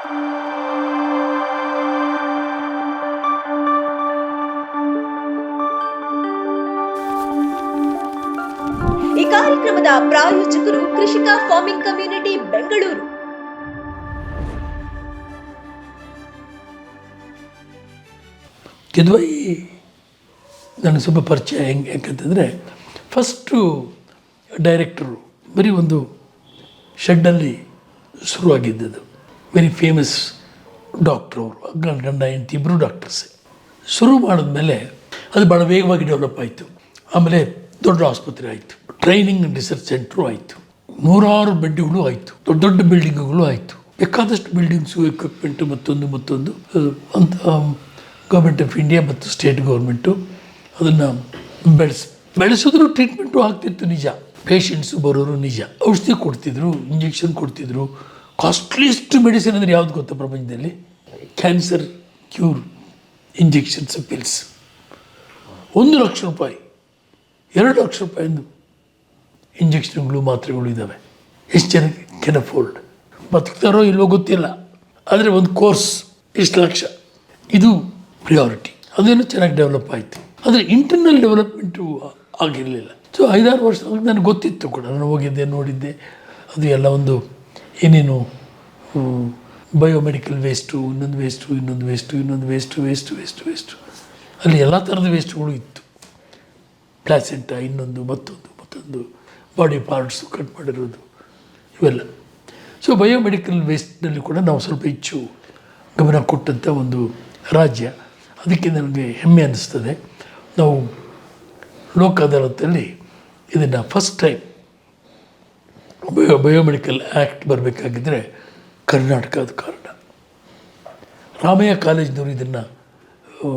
ಈ ಕಾರ್ಯಕ್ರಮದ ಪ್ರಾಯೋಜಕರು ಕೃಷಿಕ ಫಾರ್ಮಿಂಗ್ ಕಮ್ಯುನಿಟಿ ಬೆಂಗಳೂರು. ಕಿದ್ವೈ ನನಗೆ ಸ್ವಲ್ಪ ಪರಿಚಯ ಹೆಂಗೆ, ಯಾಕಂತಂದರೆ ಫಸ್ಟು ಡೈರೆಕ್ಟರು ಬರೀ ಒಂದು ಶೆಡ್ಡಲ್ಲಿ ಶುರುವಾಗಿದ್ದದು ವೆರಿ ಫೇಮಸ್ ಡಾಕ್ಟ್ರು ಅವರು ಗಂಡ ಗಂಡ ಹೆಂಡತಿ ಇಬ್ಬರು ಡಾಕ್ಟರ್ಸ್ ಶುರು ಮಾಡಿದ್ಮೇಲೆ ಅದು ಭಾಳ ವೇಗವಾಗಿ ಡೆವಲಪ್ ಆಯಿತು. ಆಮೇಲೆ ದೊಡ್ಡ ಆಸ್ಪತ್ರೆ ಆಯಿತು. ಟ್ರೈನಿಂಗ್ ರಿಸರ್ಚ್ ಸೆಂಟ್ರು ಆಯಿತು. ನೂರಾರು ಬೆಡ್ಗಳು ಆಯಿತು. ದೊಡ್ಡ ದೊಡ್ಡ ಬಿಲ್ಡಿಂಗ್ಗಳು ಆಯಿತು. ಬೇಕಾದಷ್ಟು ಬಿಲ್ಡಿಂಗ್ಸು ಎಕ್ವಿಪ್ಮೆಂಟು ಮತ್ತೊಂದು ಮತ್ತೊಂದು. ಅಂತ ಗೌರ್ಮೆಂಟ್ ಆಫ್ ಇಂಡಿಯಾ ಮತ್ತು ಸ್ಟೇಟ್ ಗೌರ್ಮೆಂಟು ಅದನ್ನು ಬೆಳೆಸ್, ಬೆಳೆಸಿದ್ರು ಟ್ರೀಟ್ಮೆಂಟು ಆಗ್ತಿತ್ತು ನಿಜ. ಪೇಷಂಟ್ಸು ಬರೋರು ನಿಜ. ಔಷಧಿ ಕೊಡ್ತಿದ್ರು ಇಂಜೆಕ್ಷನ್ ಕೊಡ್ತಿದ್ರು. ಕಾಸ್ಟ್ಲಿಯೆಸ್ಟ್ ಮೆಡಿಸಿನ್ ಅಂದರೆ ಯಾವುದು ಗೊತ್ತಾ ಪ್ರಪಂಚದಲ್ಲಿ ಕ್ಯಾನ್ಸರ್ ಕ್ಯೂರ್ ಇಂಜೆಕ್ಷನ್ಸ್ ಪಿಲ್ಸ್ ಒಂದು ಲಕ್ಷ ರೂಪಾಯಿ, ಎರಡು ಲಕ್ಷ ರೂಪಾಯಿ ಒಂದು ಇಂಜೆಕ್ಷನ್ಗಳು ಮಾತ್ರೆಗಳು ಇದ್ದಾವೆ ಎಷ್ಟು ಜನಕ್ಕೆ? ಕೆನ್ ಅಫೋರ್ಡ್ ಬದುಕ್ತಾರೋ ಇಲ್ವೋ ಗೊತ್ತಿಲ್ಲ. ಆದರೆ ಒಂದು ಕೋರ್ಸ್ ಇಷ್ಟು ಲಕ್ಷ. ಇದು ಪ್ರಿಯಾರಿಟಿ ಅದೇನು ಚೆನ್ನಾಗಿ ಡೆವಲಪ್ ಆಯಿತು. ಆದರೆ ಇಂಟರ್ನಲ್ ಡೆವಲಪ್ಮೆಂಟು ಆಗಿರಲಿಲ್ಲ. ಸೊ ಐದಾರು ವರ್ಷ ನನಗೆ ಗೊತ್ತಿತ್ತು ಕೂಡ. ನಾನು ಹೋಗಿದ್ದೆ, ನೋಡಿದ್ದೆ. ಅದು ಎಲ್ಲ ಒಂದು ಏನೇನು ಬಯೋಮೆಡಿಕಲ್ ವೇಸ್ಟು ಇನ್ನೊಂದು ವೇಸ್ಟು ಇನ್ನೊಂದು ವೇಸ್ಟು ಇನ್ನೊಂದು ವೇಸ್ಟು ವೇಸ್ಟು ವೇಸ್ಟು ವೇಸ್ಟು ಅಲ್ಲಿ ಎಲ್ಲ ಥರದ ವೇಸ್ಟ್ಗಳು ಇತ್ತು. ಪ್ಲಾಸೆಂಟ ಇನ್ನೊಂದು, ಮತ್ತೊಂದು ಮತ್ತೊಂದು. ಬಾಡಿ ಪಾರ್ಟ್ಸು ಕಟ್ ಮಾಡಿರೋದು. ಇವೆಲ್ಲ. ಸೊ ಬಯೋಮೆಡಿಕಲ್ ವೇಸ್ಟ್ನಲ್ಲಿ ಕೂಡ ನಾವು ಸ್ವಲ್ಪ ಹೆಚ್ಚು ಗಮನ ಕೊಟ್ಟಂಥ ಒಂದು ರಾಜ್ಯ. ಅದಕ್ಕೆ ನನಗೆ ಹೆಮ್ಮೆ ಅನ್ನಿಸ್ತದೆ ನಾವು ಲೋಕ ಅದಾಲತಲ್ಲಿ ಇದನ್ನು first time bio, biomedical act ಬರಬೇಕಾಗಿದ್ದರೆ Karnataka ಅದು ಕಾರಣ. ರಾಮಯ್ಯ ಕಾಲೇಜ್ನವರು ಇದನ್ನು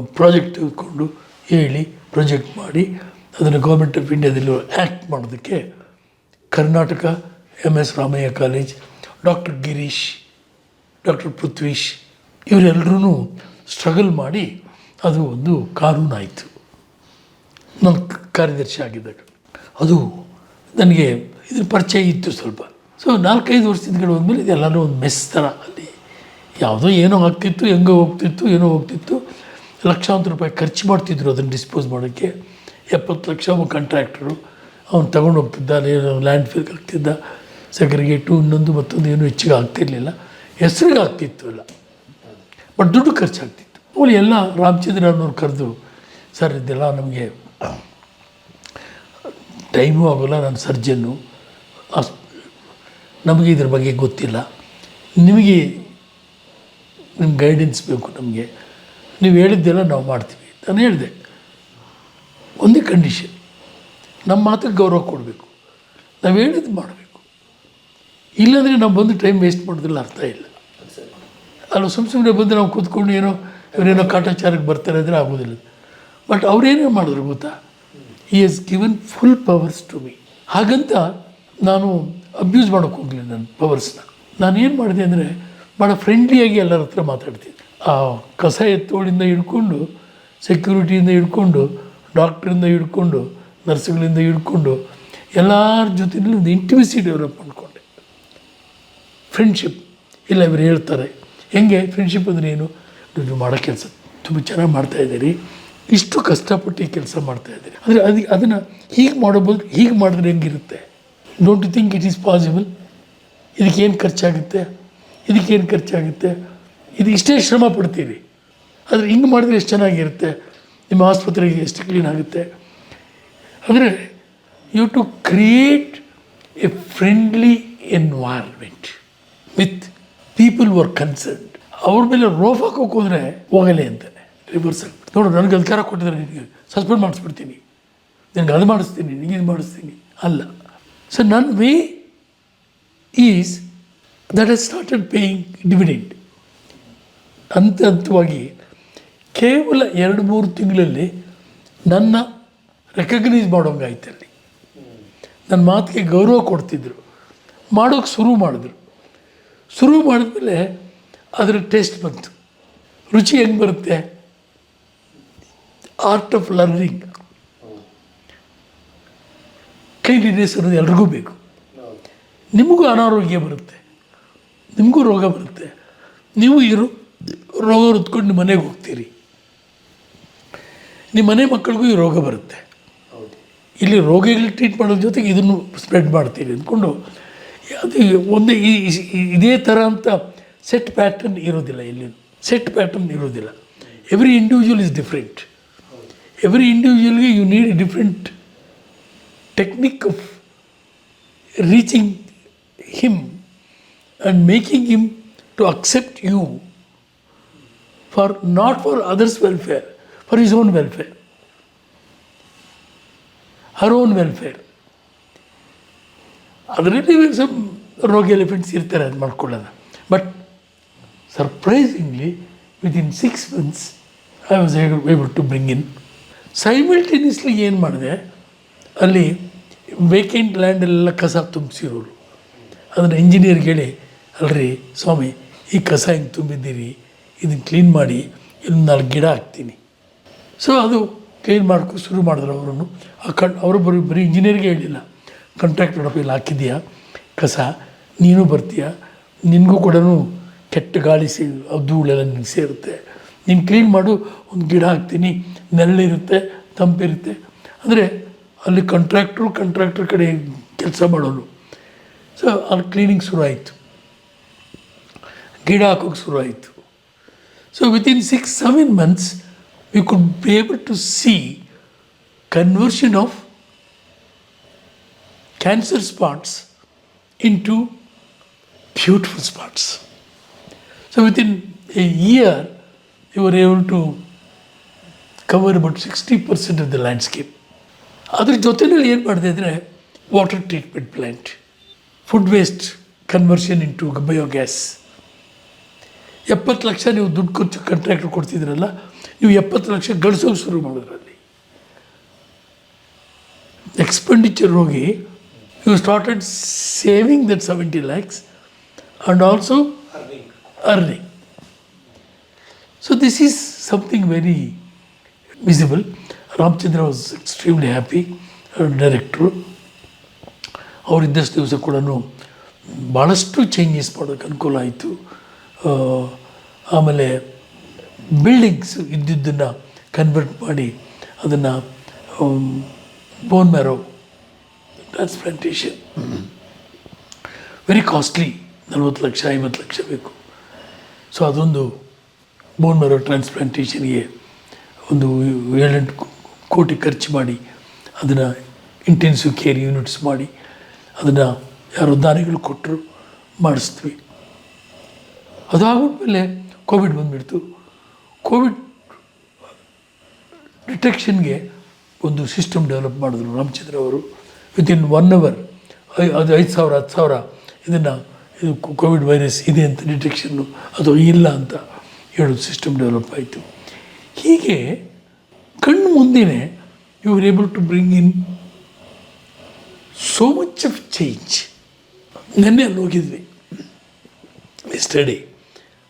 ಪ್ರಾಜೆಕ್ಟ್ ತೆಗೆದುಕೊಂಡು ಹೇಳಿ, ಪ್ರೊಜೆಕ್ಟ್ ಮಾಡಿ, ಅದನ್ನು ಗೌರ್ಮೆಂಟ್ ಆಫ್ ಇಂಡಿಯಾದಲ್ಲಿ ಆ್ಯಕ್ಟ್ ಮಾಡೋದಕ್ಕೆ Karnataka M S Ramaiah college, doctor Girish, doctor Prithvish ಇವರೆಲ್ಲರೂ ಸ್ಟ್ರಗಲ್ ಮಾಡಿ ಅದು ಒಂದು ಕಾನೂನಾಯಿತು. ನನ್ನ ಕಾರ್ಯದರ್ಶಿ ಆಗಿದ್ದಾಗ ಅದು ನನಗೆ ಇದ್ರ ಪರಿಚಯ ಇತ್ತು ಸ್ವಲ್ಪ. ಸೊ ನಾಲ್ಕೈದು ವರ್ಷದ ಹೋದ್ಮೇಲೆ ಇದೆಲ್ಲನೂ ಒಂದು ಮೆಸ್ ಥರ ಅಲ್ಲಿ ಯಾವುದೋ ಏನೋ ಆಗ್ತಿತ್ತು, ಹೆಂಗೋ ಹೋಗ್ತಿತ್ತು, ಏನೋ ಹೋಗ್ತಿತ್ತು. ಲಕ್ಷಾಂತರ ರೂಪಾಯಿ ಖರ್ಚು ಮಾಡ್ತಿದ್ರು ಅದನ್ನು ಡಿಸ್ಪೋಸ್ ಮಾಡೋಕ್ಕೆ. ಎಪ್ಪತ್ತು ಲಕ್ಷ ಕಾಂಟ್ರಾಕ್ಟರು ಅವ್ನು ತಗೊಂಡು ಹೋಗ್ತಿದ್ದ ಲ್ಯಾಂಡ್ ಫಿಲ್ಗೆ ಆಗ್ತಿದ್ದ ಸೆಗ್ರಿಗೇಟು ಇನ್ನೊಂದು ಮತ್ತೊಂದು ಏನೂ ಹೆಚ್ಚಿಗೆ ಆಗ್ತಿರ್ಲಿಲ್ಲ. ಹೆಸ್ರಿಗೆ ಆಗ್ತಿತ್ತು ಎಲ್ಲ. ಬಟ್ ದುಡ್ಡು ಖರ್ಚಾಗ್ತಿತ್ತು. ಅವಳು ಎಲ್ಲ ರಾಮಚಂದ್ರ ಅವ್ರನ್ನವ್ರು ಕರೆದು, ಸರ್, ಇದೆಲ್ಲ ನಮಗೆ ಟೈಮು ಆಗೋಲ್ಲ, ನಾನು ಸರ್ಜನ್ನು ಆಸ್ ನಮಗೆ ಇದ್ರ ಬಗ್ಗೆ ಗೊತ್ತಿಲ್ಲ. ನಿಮಗೆ ನಿಮ್ಮ ಗೈಡೆನ್ಸ್ ಬೇಕು ನಮಗೆ. ನೀವು ಹೇಳಿದ್ದೆಲ್ಲ ನಾವು ಮಾಡ್ತೀವಿ ನಾನು ಹೇಳಿದೆ. ಒಂದೇ ಕಂಡೀಷನ್ ನಮ್ಮ ಮಾತಿಗೆ ಗೌರವ ಕೊಡಬೇಕು. ನಾವು ಹೇಳಿದ್ದು ಮಾಡಬೇಕು. ಇಲ್ಲಾಂದರೆ ನಾವು ಬಂದು ಟೈಮ್ ವೇಸ್ಟ್ ಮಾಡೋದಿಲ್ಲ ಅರ್ಥ ಇಲ್ಲ. ಅಲ್ಲ ಸುಮ್ಮ ಸುಮ್ಮನೆ ಬಂದು ನಾವು ಕೂತ್ಕೊಂಡು ಏನೋ, ಇವರೇನೋ ಕಾಟಾಚಾರಕ್ಕೆ ಬರ್ತಾರೆ ಅಂದರೆ ಆಗೋದಿಲ್ಲ. ಬಟ್ ಅವ್ರೇನೇ ಮಾಡಿದ್ರು ಗೊತ್ತಾ? ಈ has given full powers to me ಹಾಗಂತ ನಾನು ಅಬ್ಯೂಸ್ ಮಾಡೋಕ್ಕೆ ಹೋಗಲಿಲ್ಲ ನನ್ನ ಪವರ್ಸ್ನ ನಾನು ಏನು ಮಾಡಿದೆ ಅಂದರೆ ಭಾಳ ಫ್ರೆಂಡ್ಲಿಯಾಗಿ ಎಲ್ಲರ ಹತ್ರ ಮಾತಾಡ್ತೀನಿ ಆ ಕಸ ಎತ್ತೋಳಿಂದ ಹಿಡ್ಕೊಂಡು ಸೆಕ್ಯೂರಿಟಿಯಿಂದ ಹಿಡ್ಕೊಂಡು ಡಾಕ್ಟ್ರಿಂದ ಹಿಡ್ಕೊಂಡು, ನರ್ಸ್ಗಳಿಂದ ಹಿಡ್ಕೊಂಡು, ಎಲ್ಲರ ಜೊತೆಯಲ್ಲಿ ಒಂದು ಇಂಟಿಮಿಸಿ ಡೆವಲಪ್ ಮಾಡಿಕೊಂಡೆ. ಫ್ರೆಂಡ್ಶಿಪ್ ಇಲ್ಲ ಇವರು ಹೇಳ್ತಾರೆ, ಹೆಂಗೆ? ಫ್ರೆಂಡ್ಶಿಪ್ ಅಂದರೆ ಏನು? ನೀವು ಮಾಡೋ ಕೆಲಸ ತುಂಬ ಚೆನ್ನಾಗಿ ಮಾಡ್ತಾಯಿದ್ದೀರಿ ಇಷ್ಟು ಕಷ್ಟಪಟ್ಟು ಈ ಕೆಲಸ ಮಾಡ್ತಾಯಿದ್ದೀರಿ ಅಂದರೆ ಅದಕ್ಕೆ ಅದನ್ನು ಹೀಗೆ ಮಾಡಬಹುದು ಹೀಗೆ ಮಾಡಿದ್ರೆ ಹೆಂಗಿರುತ್ತೆ? Don't you think it is possible ಇದಕ್ಕೇನು ಖರ್ಚಾಗುತ್ತೆ? ಇದಕ್ಕೇನು ಖರ್ಚಾಗುತ್ತೆ? ಇದು ಇಷ್ಟೇ ಶ್ರಮ ಪಡ್ತೀರಿ. ಆದರೆ ಹಿಂಗೆ ಮಾಡಿದ್ರೆ ಎಷ್ಟು ಚೆನ್ನಾಗಿರುತ್ತೆ? ನಿಮ್ಮ ಆಸ್ಪತ್ರೆಗೆ ಎಷ್ಟು ಕ್ಲೀನ್ ಆಗುತ್ತೆ? ಅಂದರೆ you to create a friendly environment with people where concern ಅವ್ರ ಮೇಲೆ ರೋಫ್ ಹಾಕೋಕೆ ಹೋದರೆ ಹೋಗಲೇ ಅಂತಾನೆ ರಿವರ್ಸಲ್ ನೋಡು, ನನಗೆ ಅಧಿಕಾರ ಕೊಟ್ಟಿದ್ದಾರೆ ನಿನಗೆ. ಸಸ್ಪೆಂಡ್ ಮಾಡಿಸ್ಬಿಡ್ತೀನಿ. ನಿನಗೆ ಅದು ಮಾಡಿಸ್ತೀನಿ, ನಿನಗೆ ಇದು ಮಾಡಿಸ್ತೀನಿ. ಅಲ್ಲ. ಸೊ ನನ್ನ is that has started paying dividend. ಹಂತ ಹಂತವಾಗಿ ಕೇವಲ ಎರಡು ಮೂರು ತಿಂಗಳಲ್ಲಿ ನನ್ನ ರೆಕಗ್ನೈಸ್ ಮಾಡೋಂಗಾಯ್ತು ಅಲ್ಲಿ ನನ್ನ ಮಾತಿಗೆ ಗೌರವ ಕೊಡ್ತಿದ್ರು ಮಾಡೋಕ್ಕೆ ಶುರು ಮಾಡಿದ್ರು ಶುರು ಮಾಡಿದ್ಮೇಲೆ ಅದರ ಟೇಸ್ಟ್ ಬಂತು ರುಚಿ ಹೆಂಗೆ ಬರುತ್ತೆ ಆರ್ಟ್ ಆಫ್ ಲರ್ನಿಂಗ್ ಕ್ಲೀನಿನೆಸ್ ಅನ್ನೋದು ಎಲ್ರಿಗೂ ಬೇಕು. ನಿಮಗೂ ಅನಾರೋಗ್ಯ ಬರುತ್ತೆ. ನಿಮಗೂ ರೋಗ ಬರುತ್ತೆ. ನೀವು ಈ ರೋಗ ಹೊತ್ಕೊಂಡು ನಿಮ್ಮ ಮನೆಗೆ ಹೋಗ್ತೀರಿ. ನಿಮ್ಮ ಮನೆ ಮಕ್ಕಳಿಗೂ ಈ ರೋಗ ಬರುತ್ತೆ. ಇಲ್ಲಿ ರೋಗಿಗಳು ಟ್ರೀಟ್ ಮಾಡೋದ್ರ ಜೊತೆಗೆ ಇದನ್ನು ಸ್ಪ್ರೆಡ್ ಮಾಡ್ತೀರಿ ಅಂದ್ಕೊಂಡು ಅದು ಒಂದೇ ಇದೇ ಥರ ಅಂತ ಸೆಟ್ ಪ್ಯಾಟರ್ನ್ ಇರೋದಿಲ್ಲ ಇಲ್ಲಿ. ಸೆಟ್ ಪ್ಯಾಟರ್ನ್ ಇರೋದಿಲ್ಲ. Every individual is different every ಇಂಡಿವಿಜುವಲ್ಗೆ you need different technique of reaching him and making him to accept you for not for others welfare for his own welfare her own welfare ಅದರಲ್ಲಿ some ರೋಗಿ elephants ಇರ್ತಾರೆ, ಅದು ಮಾಡ್ಕೊಳ್ಳೋದು. But surprisingly within six months I was able to bring in simultaneously ಏನು ಮಾಡಿದೆ? ಅಲ್ಲಿ vacant ಲ್ಯಾಂಡಲ್ಲೆಲ್ಲ ಕಸ ತುಂಬಿಸಿರೋರು. ಅದನ್ನು ಇಂಜಿನಿಯರ್ಗೆ ಹೇಳಿ ಅಲ್ರಿ ಸ್ವಾಮಿ, ಈ ಕಸ ಹಿಂಗೆ ತುಂಬಿದ್ದೀರಿ ಇದನ್ನು ಕ್ಲೀನ್ ಮಾಡಿ ಇಲ್ಲಿ ನಾಲ್ಕು ಗಿಡ ಹಾಕ್ತೀನಿ. ಸೊ ಅದು ಕ್ಲೀನ್ ಮಾಡ್ಕೊ ಶುರು ಮಾಡಿದ್ರು ಅವರನ್ನು ಆ ಕಣ್, ಅವರು ಬರೀ ಬರೀ ಇಂಜಿನಿಯರ್ಗೆ ಹೇಳಿಲ್ಲ. ಕಾಂಟ್ರಾಕ್ಟರ್ ಇಲ್ಲಿ ಹಾಕಿದ್ಯಾ? ಕಸ? ನೀನು ಬರ್ತೀಯ? ನಿನಗೂ ಕೂಡ ಕೆಟ್ಟ ಗಾಳಿ ಸೇ, ಧೂಳೆಲ್ಲ ನಿನಗೆ ಸೇರುತ್ತೆ. ನೀನು ಕ್ಲೀನ್ ಮಾಡು, ಒಂದು ಗಿಡ ಹಾಕ್ತೀನಿ. ನೆರಳಿರುತ್ತೆ, ತಂಪಿರುತ್ತೆ. ಅಂದರೆ ಅಲ್ಲಿ ಕಾಂಟ್ರಾಕ್ಟ್ರು ಕಾಂಟ್ರಾಕ್ಟರ್ ಕಡೆ ಕೆಲಸ ಮಾಡೋನು ಸೊ ಅಲ್ಲಿ ಕ್ಲೀನಿಂಗ್ ಶುರು ಆಯಿತು ಗಿಡ ಹಾಕೋಕ್ಕೆ ಶುರು ಆಯಿತು So within six, seven months, we could be able to see conversion of cancer spots into beautiful spots. So within a year, we were able to cover about 60% of the landscape. ಅದ್ರ ಜೊತೆಯಲ್ಲಿ ಏನು ಮಾಡಿದೆ ಅಂದರೆ water treatment plant food waste conversion into biogas ಎಪ್ಪತ್ತು ಲಕ್ಷ ನೀವು ದುಡ್ಡು ಖರ್ಚು contract ಕೊಡ್ತಿದ್ರಲ್ಲ ನೀವು ಎಪ್ಪತ್ತು ಲಕ್ಷ ಗಳಿಸೋಕೆ ಶುರು ಮಾಡಿದ್ರಲ್ಲಿ. ಎಕ್ಸ್ಪೆಂಡಿಚರ್ ಹೋಗಿ you started saving that seventy lakhs and also earning so this is something very visible Ramachandra was extremely happy director ಅವರಿದ್ದಷ್ಟು ದಿವಸ ಕೂಡ ಭಾಳಷ್ಟು ಚೇಂಜಸ್ ಮಾಡೋಕ್ಕೆ ಅನುಕೂಲ ಆಯಿತು. ಆಮೇಲೆ ಬಿಲ್ಡಿಂಗ್ಸ್ ಇದ್ದಿದ್ದನ್ನು ಕನ್ವರ್ಟ್ ಮಾಡಿ ಅದನ್ನು bone marrow transplantation very costly ನಲ್ವತ್ತು ಲಕ್ಷ, ಐವತ್ತು ಲಕ್ಷ ಬೇಕು. ಸೊ ಅದೊಂದು ಬೋನ್ ಮ್ಯಾರೋ ಟ್ರಾನ್ಸ್ಪ್ಲಾಂಟೇಷನ್ಗೆ ಒಂದು ಏಳೆಂಟು ಕೋಟಿ ಖರ್ಚು ಮಾಡಿ, ಅದನ್ನು ಇಂಟೆನ್ಸಿವ್ ಕೇರ್ ಯೂನಿಟ್ಸ್ ಮಾಡಿ, ಅದನ್ನು ಯಾರೋ ದಾನಿಗಳು ಕೊಟ್ಟರು ಮಾಡಿಸ್ತೀವಿ ಅದಾದ್ಮೇಲೆ ಕೋವಿಡ್ ಬಂದುಬಿಡ್ತು. ಕೋವಿಡ್ ಡಿಟೆಕ್ಷನ್ಗೆ ಒಂದು ಸಿಸ್ಟಮ್ ಡೆವಲಪ್ ಮಾಡಿದ್ರು ರಾಮಚಂದ್ರ ಅವರು. ವಿತಿನ್ ಒನ್ ಅವರ್ ಅದು ಐದು ಸಾವಿರ, ಹತ್ತು ಸಾವಿರ ಇದನ್ನು, ಇದು ಕೋವಿಡ್ ವೈರಸ್ ಇದೆ ಅಂತ ಡಿಟೆಕ್ಷನ್ನು ಅದು ಇಲ್ಲ ಅಂತ ಹೇಳೋದು ಸಿಸ್ಟಮ್ ಡೆವಲಪ್ ಆಯಿತು. ಹೀಗೆ ಕಣ್ಣು ಮುಂದೆಯೇ you are able to bring in so much of change ನಿನ್ನೆ ಅಲ್ಲಿ ಹೋಗಿದ್ವಿ. ಸ್ಟಡಿ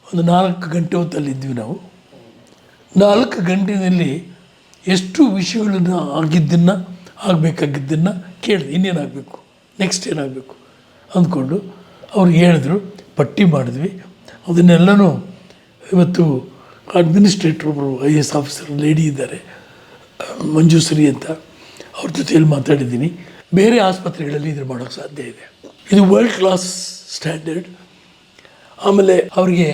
ಒಂದು ನಾಲ್ಕು ಗಂಟೆ ಹೊತ್ತಲ್ಲಿದ್ವಿ ನಾವು. ನಾಲ್ಕು ಗಂಟೆಯಲ್ಲಿ ಎಷ್ಟು ವಿಷಯಗಳನ್ನು ಆಗಿದ್ದನ್ನು, ಆಗಬೇಕಾಗಿದ್ದನ್ನು ಕೇಳಿದೆ. ಇನ್ನೇನಾಗಬೇಕು? ನೆಕ್ಸ್ಟ್ ಏನಾಗಬೇಕು? ಅಂದ್ಕೊಂಡು ಅವ್ರಿಗೆ ಹೇಳಿದ್ರು. ಪಟ್ಟಿ ಮಾಡಿದ್ವಿ. ಅದನ್ನೆಲ್ಲನೂ ಇವತ್ತು ಅಡ್ಮಿನಿಸ್ಟ್ರೇಟ್ರ್ ಒಬ್ಬರು ಐ ಎಸ್ ಆಫೀಸರ್ ಲೇಡಿ ಇದ್ದಾರೆ. ಮಂಜುಶ್ರೀ ಅಂತ ಅವ್ರ ಜೊತೆಯಲ್ಲಿ ಮಾತಾಡಿದ್ದೀನಿ. ಬೇರೆ ಆಸ್ಪತ್ರೆಗಳಲ್ಲಿ ಇದು ಮಾಡೋಕ್ಕೆ ಸಾಧ್ಯ ಇದೆ. ಇದು ವರ್ಲ್ಡ್ ಕ್ಲಾಸ್ ಸ್ಟ್ಯಾಂಡರ್ಡ್ ಆಮೇಲೆ ಅವರಿಗೆ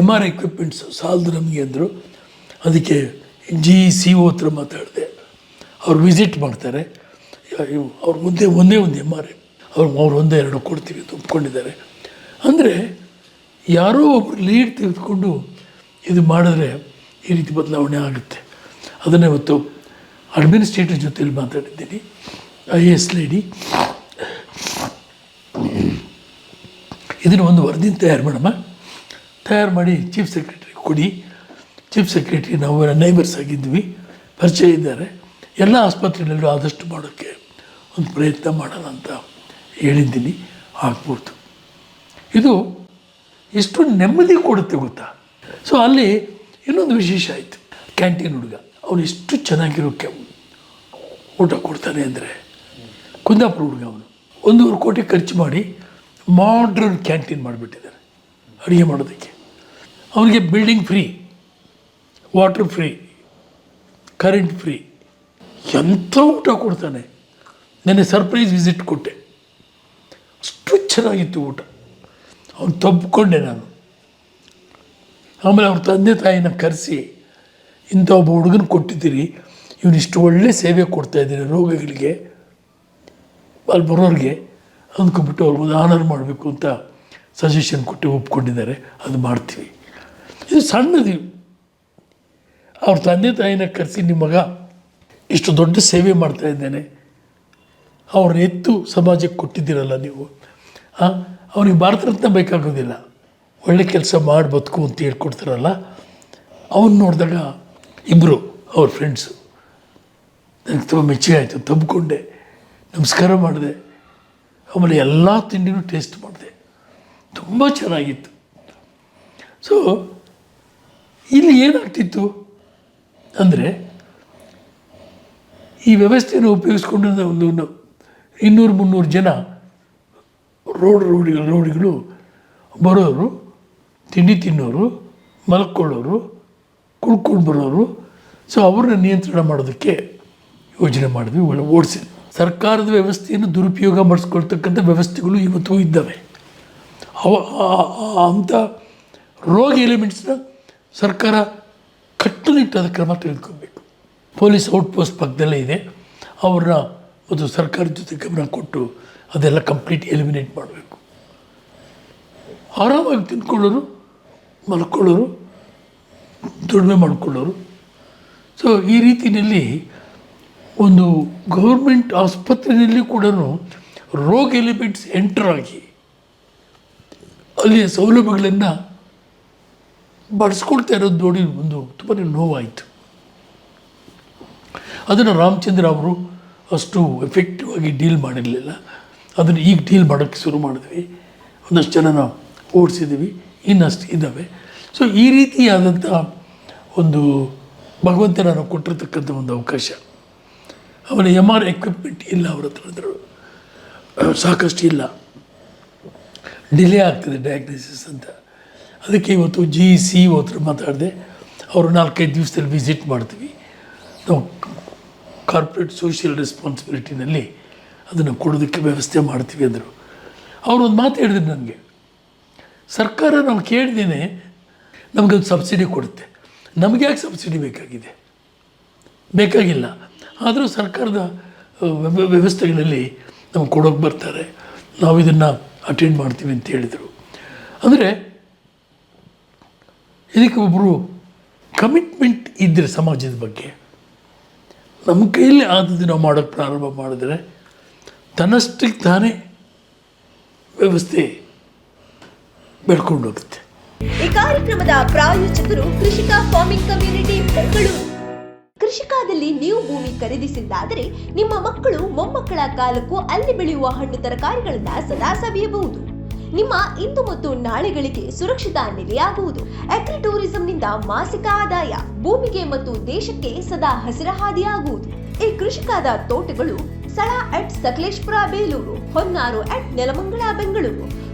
ಎಂ ಆರ್ ಎಕ್ವಿಪ್ಮೆಂಟ್ಸ್ ಸಾಲದು ನಮಗೆ ಅಂದರು. ಅದಕ್ಕೆ ಜಿ ಸಿ ಒ ಹತ್ರ ಮಾತಾಡಿದೆ. ಅವ್ರು ವಿಸಿಟ್ ಮಾಡ್ತಾರೆ. ಅವ್ರ ಮುಂದೆ ಒಂದೇ ಒಂದು ಎಂ ಆರ್ ಅವ್ರು ಅವ್ರು ಒಂದೇ ಎರಡು ಕೊಡ್ತೀವಿ ಅಂತ ಒಪ್ಕೊಂಡಿದ್ದಾರೆ. ಅಂದರೆ ಯಾರೋ ಒಬ್ಬರು ಲೀಡ್ ತೆಗೆದುಕೊಂಡು ಇದು ಮಾಡಿದ್ರೆ ಈ ರೀತಿ ಬದಲಾವಣೆ ಆಗುತ್ತೆ. ಅದನ್ನು ಇವತ್ತು ಅಡ್ಮಿನಿಸ್ಟ್ರೇಟರ್ ಜೊತೆಯಲ್ಲಿ ಮಾತಾಡಿದ್ದೀನಿ ಐ ಎ ಎಸ್ ಲೇಡಿ ಇದನ್ನು ಒಂದು ವರದಿ ತಯಾರು ಮಾಡಮ್ಮ ತಯಾರು ಮಾಡಿ ಚೀಫ್ ಸೆಕ್ರೆಟರಿ ಕೊಡಿ. ಚೀಫ್ ಸೆಕ್ರೆಟರಿ ನಾವು ನೈಬರ್ಸ್ ಆಗಿದ್ವಿ. ಪರಿಚಯ ಇದ್ದಾರೆ. ಎಲ್ಲ ಆಸ್ಪತ್ರೆಗಳಲ್ಲೂ ಆದಷ್ಟು ಮಾಡೋಕ್ಕೆ ಒಂದು ಪ್ರಯತ್ನ ಮಾಡೋಣ ಅಂತ ಹೇಳಿದ್ದೀನಿ. ಆಗ್ಬೋದು. ಇದು ಎಷ್ಟು ನೆಮ್ಮದಿ ಕೊಡುತ್ತೆ ಗೊತ್ತಾ? ಸೊ ಅಲ್ಲಿ ಇನ್ನೊಂದು ವಿಶೇಷ ಆಯಿತು. ಕ್ಯಾಂಟೀನ್ ಹುಡುಗ. ಅವನು ಎಷ್ಟು ಚೆನ್ನಾಗಿರೋ ಕೆ ಊಟ ಕೊಡ್ತಾನೆ ಅಂದರೆ ಕುಂದಾಪುರ ಹುಡುಗ ಅವನು. ಒಂದೂವರೆ ಕೋಟಿ ಖರ್ಚು ಮಾಡಿ ಮಾಡ್ರನ್ ಕ್ಯಾಂಟೀನ್ ಮಾಡಿಬಿಟ್ಟಿದ್ದಾರೆ ಅಡುಗೆ ಮಾಡೋದಕ್ಕೆ. ಅವನಿಗೆ building free water free current free ಎಂಥ ಊಟ ಕೊಡ್ತಾನೆ? ನೆನ್ನೆ ಸರ್ಪ್ರೈಸ್ ವಿಸಿಟ್ ಕೊಟ್ಟೆ. ಅಷ್ಟು ಚೆನ್ನಾಗಿತ್ತು ಊಟ. ಅವನು ತಬ್ಕೊಂಡೆ ನಾನು. ಆಮೇಲೆ ಅವ್ರ ತಂದೆ ತಾಯಿನ ಕರೆಸಿ ಇಂಥ ಒಬ್ಬ ಹುಡುಗನ ಕೊಟ್ಟಿದ್ದೀರಿ ಇವನಿಷ್ಟು ಒಳ್ಳೆ ಸೇವೆ ಕೊಡ್ತಾ ಇದ್ದೀರಿ ರೋಗಿಗಳಿಗೆ, ಅಲ್ಲಿ ಬರೋರಿಗೆ, ಅಂದ್ಕೊಂಡ್ಬಿಟ್ಟು ಅವ್ರಿಗೊಂದು ಆನರ್ ಮಾಡಬೇಕು ಅಂತ ಸಜೆಷನ್ ಕೊಟ್ಟು ಒಪ್ಕೊಂಡಿದ್ದಾರೆ, ಅದು ಮಾಡ್ತೀವಿ. ಇದು ಸಣ್ಣದು. ಅವ್ರ ತಂದೆ ತಾಯಿನ ಕರೆಸಿ ನಿಮ್ಮ ಮಗ ಇಷ್ಟು ದೊಡ್ಡ ಸೇವೆ ಮಾಡ್ತಾ ಇದ್ದೇನೆ ಅವ್ರನ್ನ ಎತ್ತು ಸಮಾಜಕ್ಕೆ ಕೊಟ್ಟಿದ್ದೀರಲ್ಲ ನೀವು ಅವನಿಗೆ ಭಾರತ ರತ್ನ ಬೇಕಾಗೋದಿಲ್ಲ. ಒಳ್ಳೆ ಕೆಲಸ ಮಾಡಿ ಬದುಕು ಅಂತ ಹೇಳ್ಕೊಡ್ತಾರಲ್ಲ, ಅವನು ನೋಡಿದಾಗ ಇಬ್ಬರು ಅವ್ರ ಫ್ರೆಂಡ್ಸು ನನಗೆ ತುಂಬ ಮೆಚ್ಚುಗೆ ಆಯಿತು, ತಬ್ಕೊಂಡೆ, ನಮಸ್ಕಾರ ಮಾಡಿದೆ. ಆಮೇಲೆ ಎಲ್ಲ ತಿಂಡಿನೂ ಟೇಸ್ಟ್ ಮಾಡಿದೆ. ತುಂಬ ಚೆನ್ನಾಗಿತ್ತು. ಸೊ ಇಲ್ಲಿ ಏನಾಗ್ತಿತ್ತು ಅಂದರೆ, ಈ ವ್ಯವಸ್ಥೆಯನ್ನು ಉಪಯೋಗಿಸ್ಕೊಂಡು ಒಂದು ಇನ್ನೂರು ಮುನ್ನೂರು ಜನ ರೋಡ್ ರೋಡಿಗಳು ರೋಡಿಗಳು ಬರೋರು, ತಿಂಡಿ ತಿನ್ನೋರು, ಮಲ್ಕೊಳ್ಳೋರು ಕುಡ್ಕೊಂಡು ಬರೋರು. ಸೊ ಅವ್ರನ್ನ ನಿಯಂತ್ರಣ ಮಾಡೋದಕ್ಕೆ ಯೋಜನೆ ಮಾಡಿದ್ವಿ ಒಳ್ಳೆ ಓಡಿಸಿದ್ವಿ ಸರ್ಕಾರದ ವ್ಯವಸ್ಥೆಯನ್ನು ದುರುಪಯೋಗ ಮಾಡಿಸ್ಕೊಳ್ತಕ್ಕಂಥ ವ್ಯವಸ್ಥೆಗಳು ಇವತ್ತು ಇದ್ದಾವೆ. ಅವ ಅಂಥ ರೋಗ ಎಲಿಮೆಂಟ್ಸ್ನ ಸರ್ಕಾರ ಕಟ್ಟುನಿಟ್ಟಾದ ಕ್ರಮ ತೆಗೆದುಕೊಬೇಕು ಪೊಲೀಸ್ ಔಟ್ಪೋಸ್ಟ್ ಪಕ್ಕದಲ್ಲೇ ಇದೆ. ಅವ್ರನ್ನ ಒಂದು ಸರ್ಕಾರದ ಜೊತೆ ಗಮನ ಕೊಟ್ಟು ಅದೆಲ್ಲ ಕಂಪ್ಲೀಟ್ ಎಲಿಮಿನೇಟ್ ಮಾಡಬೇಕು. ಆರಾಮಾಗಿ ತಿಂದ್ಕೊಳ್ಳೋರು, ಮಲ್ಕೊಳ್ಳೋರು ದುಡಿಮೆ ಮಾಡಿಕೊಳ್ಳೋರು. ಸೊ ಈ ರೀತಿಯಲ್ಲಿ ಒಂದು ಗೌರ್ಮೆಂಟ್ ಆಸ್ಪತ್ರೆಯಲ್ಲಿ ಕೂಡ ರೋಗ್ ಎಲಿಮೆಂಟ್ಸ್ ಎಂಟರ್ ಆಗಿ ಅಲ್ಲಿಯ ಸೌಲಭ್ಯಗಳನ್ನು ಬಳಸ್ಕೊಳ್ತಾ ಇರೋದು ನೋಡಿ ಒಂದು ತುಂಬಾ ನೋವಾಯಿತು. ಅದನ್ನು ರಾಮಚಂದ್ರ ಅವರು ಅಷ್ಟು ಎಫೆಕ್ಟಿವ್ ಆಗಿ ಡೀಲ್ ಮಾಡಿರಲಿಲ್ಲ. ಅದನ್ನು ಈಗ ಡೀಲ್ ಮಾಡೋಕ್ಕೆ ಶುರು ಮಾಡಿದ್ವಿ. ಒಂದಷ್ಟು ಜನನ ಓಡಿಸಿದ್ವಿ. ಇನ್ನಷ್ಟು ಇದ್ದಾವೆ ಸೊ ಈ ರೀತಿಯಾದಂಥ ಒಂದು ಭಗವಂತ ನಾನು ಕೊಟ್ಟಿರ್ತಕ್ಕಂಥ ಒಂದು ಅವಕಾಶ. ಅವನ ಎಂ ಆರ್ ಎಕ್ವಿಪ್ಮೆಂಟ್ ಇಲ್ಲ ಅವ್ರ ಹತ್ರ ಅಂದರು. ಸಾಕಷ್ಟು ಇಲ್ಲ. ಡಿಲೇ ಆಗ್ತದೆ ಡಯಾಗ್ನೋಸಿಸ್ ಅಂತ. ಅದಕ್ಕೆ ಇವತ್ತು ಜಿ ಸಿ ಹತ್ರ ಮಾತಾಡಿದೆ. ಅವರು ನಾಲ್ಕೈದು ದಿವಸದಲ್ಲಿ ವಿಸಿಟ್ ಮಾಡ್ತೀವಿ. ನಾವು ಕಾರ್ಪೊರೇಟ್ ಸೋಷಿಯಲ್ ರೆಸ್ಪಾನ್ಸಿಬಿಲಿಟಿನಲ್ಲಿ ಅದನ್ನು ಕೊಡೋದಕ್ಕೆ ವ್ಯವಸ್ಥೆ ಮಾಡ್ತೀವಿ ಅಂದರು. ಅವರು ಒಂದು ಮಾತು ಹೇಳಿದ್ರು ನನಗೆ. ಸರ್ಕಾರ ನಾವು ಕೇಳಿದ್ದೇನೆ ನಮಗೊಂದು ಸಬ್ಸಿಡಿ ಕೊಡುತ್ತೆ. ನಮಗೆ ಯಾಕೆ ಸಬ್ಸಿಡಿ ಬೇಕಾಗಿದೆ? ಬೇಕಾಗಿಲ್ಲ. ಆದರೂ ಸರ್ಕಾರದ ವ್ಯವ- ವ್ಯವಸ್ಥೆಗಳಲ್ಲಿ ನಮ್ಗೆ ಕೊಡೋಕೆ ಬರ್ತಾರೆ. ನಾವು ಇದನ್ನು ಅಟೆಂಡ್ ಮಾಡ್ತೀವಿ ಅಂತ ಹೇಳಿದರು. ಅಂದರೆ, ಇದಕ್ಕೆ ಒಬ್ಬರು ಕಮಿಟ್ಮೆಂಟ್ ಇದ್ದರೆ ಸಮಾಜದ ಬಗ್ಗೆ. ನಮ್ಮ ಕೈಯಲ್ಲಿ ಆದದ್ದು ನಾವು ಮಾಡೋಕ್ಕೆ ಪ್ರಾರಂಭ ಮಾಡಿದ್ರೆ, ತನ್ನಷ್ಟಕ್ಕೆ ತಾನೇ ವ್ಯವಸ್ಥೆ ಬೆಳ್ಕೊಂಡು ಹೋಗುತ್ತೆ. ಈ ಕಾರ್ಯಕ್ರಮದ ಪ್ರಾಯೋಜಕರು ಕೃಷಿಕ ಫಾರ್ಮಿಂಗ್ ಕಮ್ಯುನಿಟಿ ಬೆಂಗಳೂರು. ಕೃಷಿಕಾದಲ್ಲಿ ನೀವು ಭೂಮಿ ಖರೀದಿಸಿದ್ದಾದರೆ ನಿಮ್ಮ ಮಕ್ಕಳು ಮೊಮ್ಮಕ್ಕಳ ಕಾಲಕ್ಕೂ ಅಲ್ಲಿ ಬೆಳೆಯುವ ಹಣ್ಣು ತರಕಾರಿಗಳನ್ನ ಸದಾ ಸವಿಯಬಹುದು. ನಿಮ್ಮ ಇಂದು ಮತ್ತು ನಾಳೆಗಳಿಗೆ ಸುರಕ್ಷಿತ ನೆಲೆಯಾಗುವುದು. ಅಗ್ರಿ ಟೂರಿಸಂನಿಂದ ಮಾಸಿಕ ಆದಾಯ, ಭೂಮಿಗೆ ಮತ್ತು ದೇಶಕ್ಕೆ ಸದಾ ಹಸಿರ ಹಾದಿಯಾಗುವುದು ಈ ಕೃಷಿಕಾದ ತೋಟಗಳು ಸ್ಥಳ ಅಟ್ ಸಕಲೇಶ್ಪುರ, ಬೇಲೂರು, ಹೊನ್ನಾರು ಅಟ್ ನೆಲಮಂಗಲ, ಬೆಂಗಳೂರು.